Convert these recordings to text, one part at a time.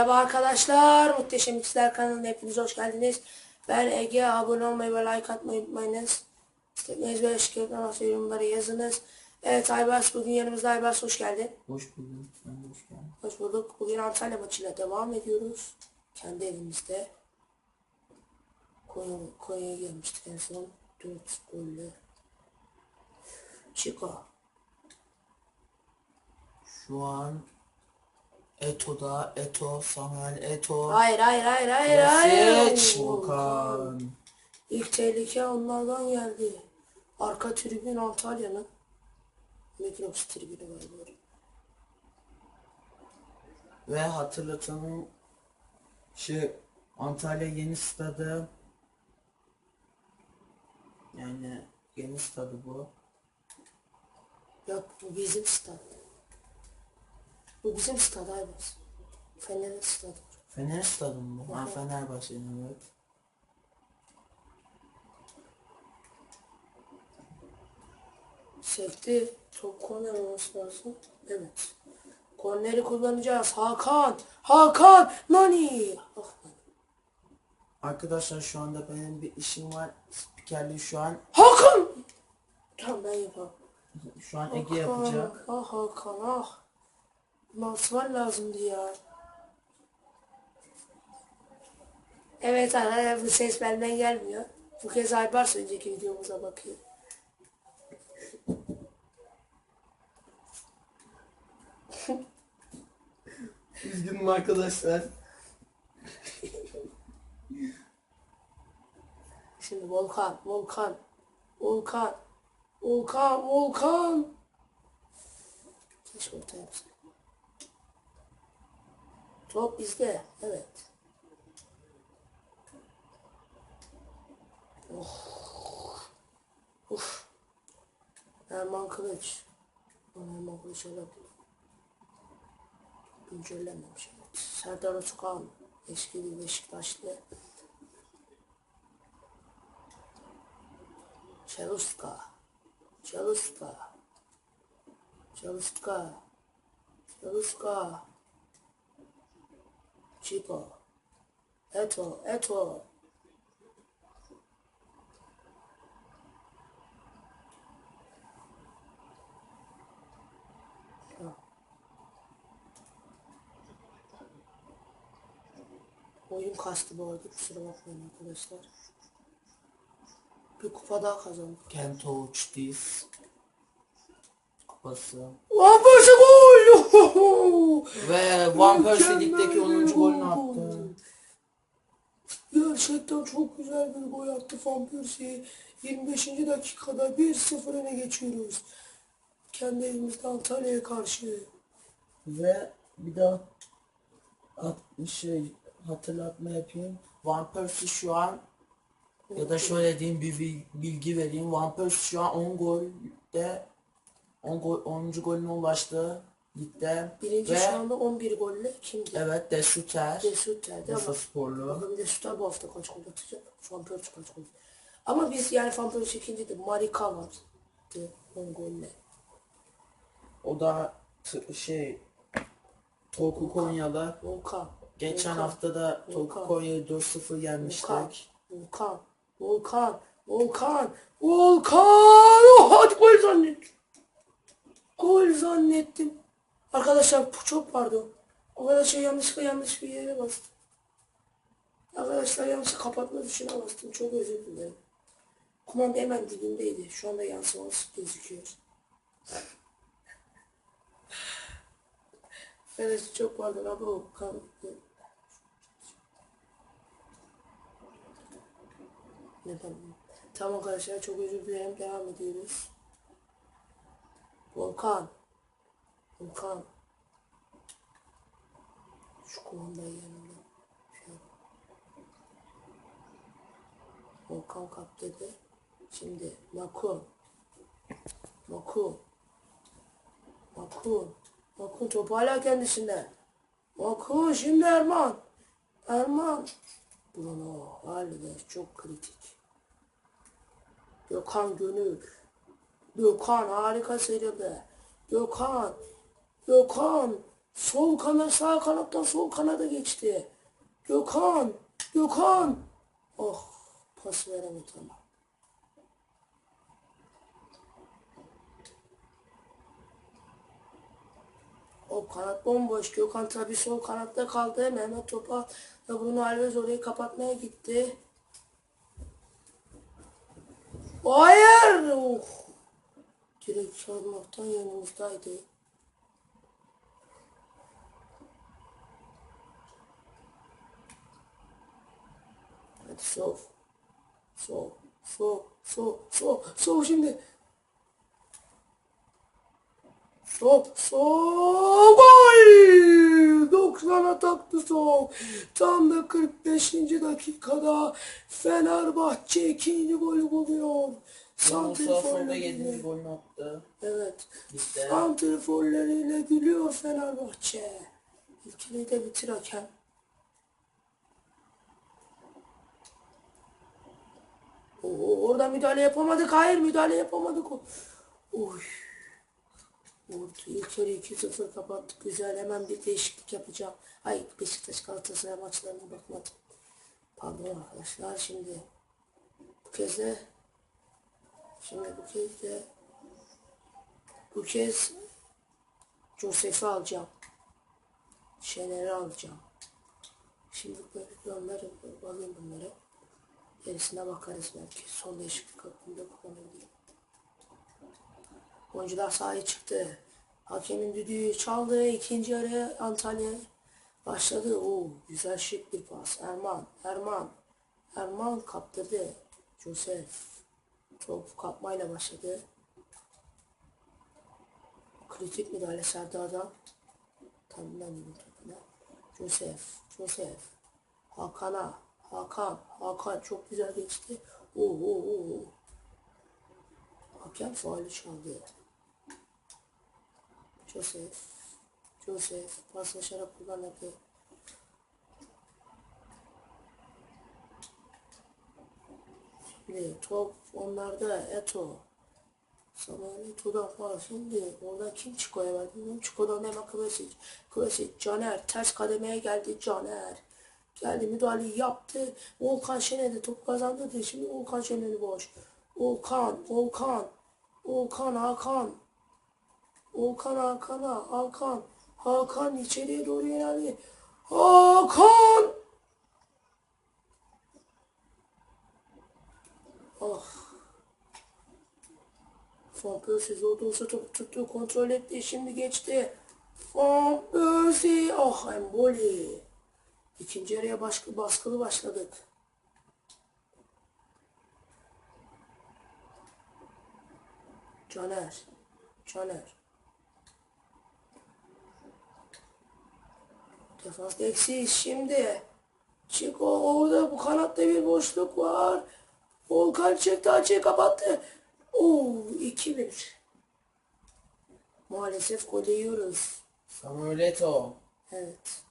Merhaba arkadaşlar. Muhteşem X'ler kanalına hepiniz hoş geldiniz. Ben Ege. Abone olmayı ve like atmayı unutmayınız. İstekleriniz ve şikayetlerinizi yorumlara yazınız. Evet Aybars bugün yanımızda Aybars hoş geldin. Hoş bulduk. Ben de hoş geldin. Hoş bulduk. Bugün Antalya maçıyla devam ediyoruz. Kendi evimizde. Konya, Konya'ya gelmiştik en son. 4 golle. Chico. Şu an Eto'da, Eto, Samuel Eto, Hayır hayır hayır hayır hayır. Yasic, Volkan. İlk tehlike onlardan geldi. Arka tribün Antalya'nın. Mikrops tribünü galiba. Ve hatırlatalım şey Antalya yeni stadı yani yeni stadı bu. Yok bu bizim stad. Bu bizim stad Aybaz. Fener'in stadı. Fener stadı mı? Ha Fenerbahçe'nin evet. Sekti. Top korner olması lazım. Evet. Korneri kullanacağız. Hakan. Hakan. Nani. Ah, Arkadaşlar şu anda benim bir işim var. Spikerliği şu an Hakan. Tamam ben yapamam. şu an Ege yapacak. Ah Hakan ah. Masvar lazımdı ya. Evet arkadaşlar bu ses benden gelmiyor. Bu kez Aybars önceki videomuza bakıyor. Üzgünüm arkadaşlar. Şimdi Volkan, Volkan, Volkan, Volkan, Volkan. Keşke orta yapsın. Top bizde, evet. Oh. Uf. Erman Kılıç. Erman Kılıç alabilir. Güncellenmemiş. Serdar Özkan. Eski bir Beşiktaşlı. Çeluska. Çeluska. Çeluska. Çeluska. Chico. Eto. Eto. Oyun kastı bu arada kusura bakmayın arkadaşlar. Bir kupa daha kazandık. Kento Uçtis kupası. Van Persie gol! Ve Van Persie ligdeki 10. Gerçekten çok güzel bir gol attı Van Persie. 25. dakikada 1-0 öne geçiyoruz. Kendi evimizde Antalya'ya karşı. Ve bir daha at, şey hatırlatma yapayım. Van Persie şu an ya da şöyle diyeyim bir bil- bilgi vereyim. Van Persie şu an 10 golde 10 gol 10. golüne ulaştı ligde. Birinci Ve şu anda 11 golle kimdi? evet De Suter. Desutter'di Bursa ama sporlu. bakalım Desutter bu hafta kaç gol atacak? Van Persie kaç gol? Ama biz yani Van Persie ikinciydi. Marika vardı 10 golle. O da şey Toku Konya'da Volkan. geçen Volkan. hafta da Volkan. Toku Konya'yı 4-0 Volkan, yenmiştik. Volkan, Volkan, Volkan, Volkan. Oh, hadi gol zannettim. Gol zannettim. Arkadaşlar çok pardon. Arkadaşlar yanlışlıkla yanlış bir yere bastım. Arkadaşlar yanlışlıkla kapatma tuşuna bastım. Çok özür dilerim. Kumanda hemen dibindeydi. Şu anda yansıması gözüküyor. Arkadaşlar çok pardon abi o kan- Neden? Tamam arkadaşlar çok özür dilerim. Devam ediyoruz. Volkan. Volkan. Şu kumandayı yanımda. Şey. Volkan kap dedi. Şimdi Makun. Makun. Makun. Makun topu hala kendisinde. Makun şimdi Erman. Erman. Bruno Alves çok kritik. Gökhan Gönül. Gökhan harika sıyrıldı. Gökhan. Gökhan. Sol kanat sağ kanattan sol kanada geçti. Gökhan. Gökhan. Oh pas veremedi ama. O kanat bomboş. Gökhan tabi sol kanatta kaldı. Mehmet Topal ve Bruno Alves orayı kapatmaya gitti. Hayır! Oh. Direkt çalmaktan yanımızdaydı. Sol. Sol. Sol. Sol. Sol. Sol şimdi. Sol. Sol. Gol! 90'a taktı sol. Tam da 45. dakikada Fenerbahçe ikinci golü buluyor. Santrifor'la 7. golünü attı. Evet. Santriforlarıyla gülüyor Fenerbahçe. İlkini de bitir hakem. Oo, orada müdahale yapamadık. Hayır müdahale yapamadık. Oy. İlk yarı 2-0 kapattık. Güzel. Hemen bir değişiklik yapacağım. Ay Beşiktaş Galatasaray maçlarına bakmadım. Pardon arkadaşlar. Şimdi bu kez de şimdi bu kez de bu kez Josef'i alacağım. Şener'i alacağım. Şimdi böyle alayım bunları. Gerisine bakarız belki. Son değişiklik hakkında kullanabilirim. Oyuncular sahaya çıktı. Hakemin düdüğü çaldı. İkinci yarı Antalya başladı. Oo, güzel şık bir pas. Erman, Erman. Erman kaptırdı. Josef. Top kapmayla başladı. Kritik müdahale Serdar'dan. Tanrı'dan bir takına. Josef, Josef. Hakan'a, Hakan, Hakan çok güzel geçti. Oo, oo, oo. Hakem faali çaldı. Josef, Josef paslaşarak kullanıldı. Şimdi top onlarda Eto. Samuel Eto'dan falan şimdi orada kim Çiko'ya verdi? Çiko'dan hemen Klasik. Klasik Caner ters kademeye geldi Caner. Geldi müdahaleyi yaptı. Volkan Şener de top kazandırdı. Şimdi Volkan Şener'i boş. Volkan, Volkan, Volkan, Hakan. Volkan Hakan'a, Hakan. Hakan içeriye doğru yöneldi. Hakan! Ah. Persie zor da olsa topu tuttu, kontrol etti, şimdi geçti. Persie, ah emboli. İkinci yarıya başka, baskılı başladık. Caner, Caner. Defans eksiz şimdi. Chico orada bu kanatta bir boşluk var. Volkan çıktı açıyı kapattı. Oo 2-1. Maalesef gol yiyoruz. Samuel Eto'o. Evet.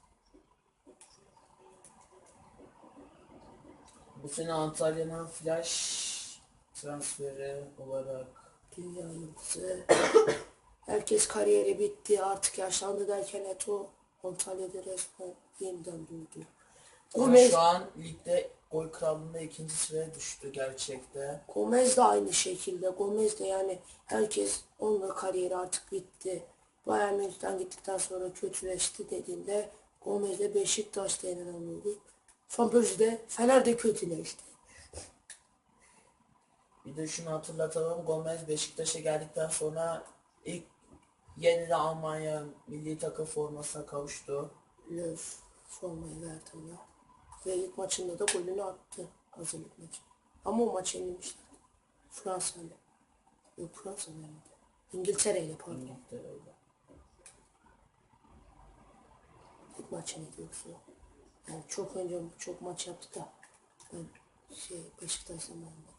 Bu sene Antalya'nın flash transferi olarak yıldızı. Herkes kariyeri bitti artık yaşlandı derken Eto Antalya'da resmen yeniden ama Gomez, şu an ligde gol krallığında ikinci sıraya düştü gerçekte. Gomez de aynı şekilde. Gomez de yani herkes onunla kariyeri artık bitti. Bayern Münih'ten gittikten sonra kötüleşti dediğinde Gomez de Beşiktaş'ta yenilen oldu. Van Persie de kötüleşti. Bir de şunu hatırlatalım Gomez Beşiktaş'a geldikten sonra ilk yeniden Almanya milli takım formasına kavuştu. Löw formayı verdi ona. Ve ilk maçında da golünü attı. Hazırlık maçı. Ama o maçı yenilmişler. Fransa ile. Yok Fransa ile. İngiltere ile pardon. İngiltere'yle. İlk maçı neydi yoksa? Yani çok önce çok maç yaptı da. Ben şey Beşiktaş zamanında.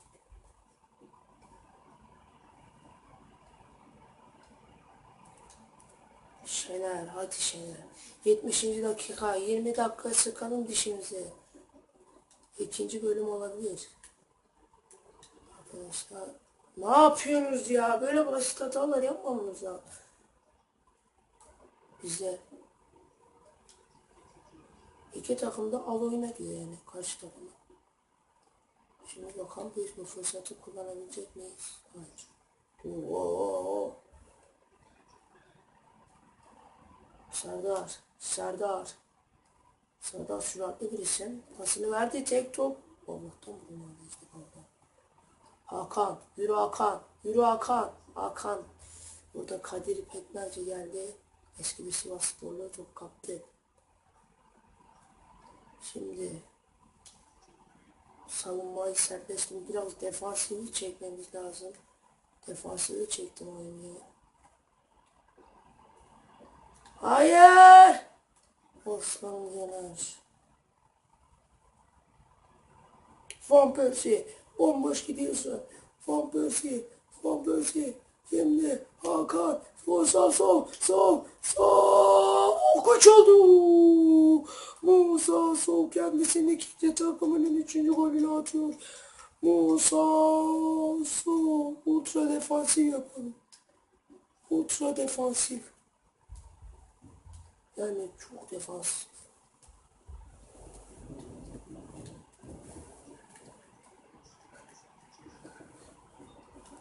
Şener, hadi Şener. 70. dakika, 20 dakika sıkalım dişimizi. İkinci bölüm olabilir. Arkadaşlar, ne yapıyorsunuz ya? Böyle basit hatalar yapmamamız lazım. Bize İki takım da al oyna diyor yani karşı takıma. Şimdi bakalım biz bu fırsatı kullanabilecek miyiz? Hayır. Oo. Serdar, Serdar. Serdar süratli birisin. Pasını verdi tek top. Allah'tan bulmadı işte orada. Hakan, yürü Hakan, yürü Hakan, Hakan. Burada Kadir Pekmezci geldi. Eski bir Sivas sporlu top kaptı. Şimdi savunmayı serbestlim. Biraz defansifi çekmemiz lazım. Defansifi çektim oyunu. Hayır! Osman Yener. Van Persie. Bomboş gidiyorsun. Van Persie. Van Persie. Şimdi Hakan. Sol sağ sol. Sol. Sol. Kaç oldu? Musa Sol kendisinin ikinci takımının üçüncü golünü atıyor. Musa Sol. Ultra defansif yapalım. Ultra defansif. Yani çok defans.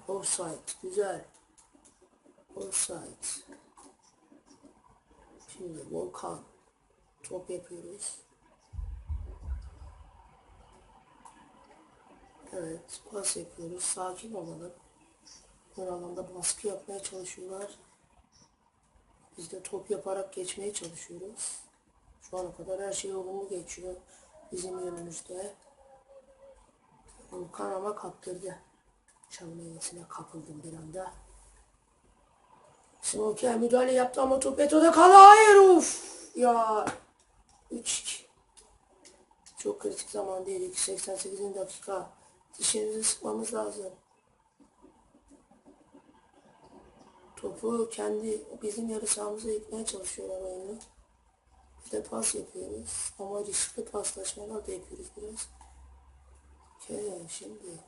Offside. Güzel. Offside. Şimdi Volkan. Top yapıyoruz. Evet. Pas yapıyoruz. Sakin olalım. Ön alanda baskı yapmaya çalışıyorlar. Biz de top yaparak geçmeye çalışıyoruz. Şu ana kadar her şey olumlu geçiyor. Bizim yönümüzde. Volkan ama kaptırdı. Çalma yemesine kapıldım bir anda. Smoker müdahale yaptı ama top Eto'da kaldı. Hayır uf. Ya. 3 Çok kritik zaman değil. 88. dakika. Dişimizi sıkmamız lazım. Topu kendi bizim yarı sahamıza itmeye çalışıyorlar oyunu. Bir de pas yapıyoruz. Ama riskli paslaşmalar da yapıyoruz biraz. Okey şimdi.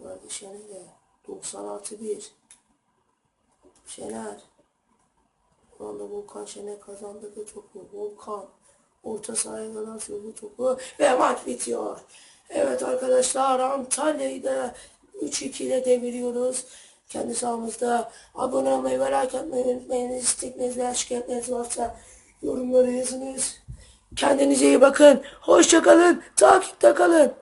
Vardı Şener'le. 90 artı 1. Şener. Şu anda Volkan Şener kazandırdı topu. Volkan. Orta sahaya kadar sürdü topu. Ve maç bitiyor. Evet arkadaşlar Antalya'yı da 3-2 ile deviriyoruz. Kendi sahamızda abone olmayı ve like atmayı unutmayınız. İstekleriniz veya şikayetleriniz varsa yorumlara yazınız. Kendinize iyi bakın. Hoşçakalın. Takipte kalın.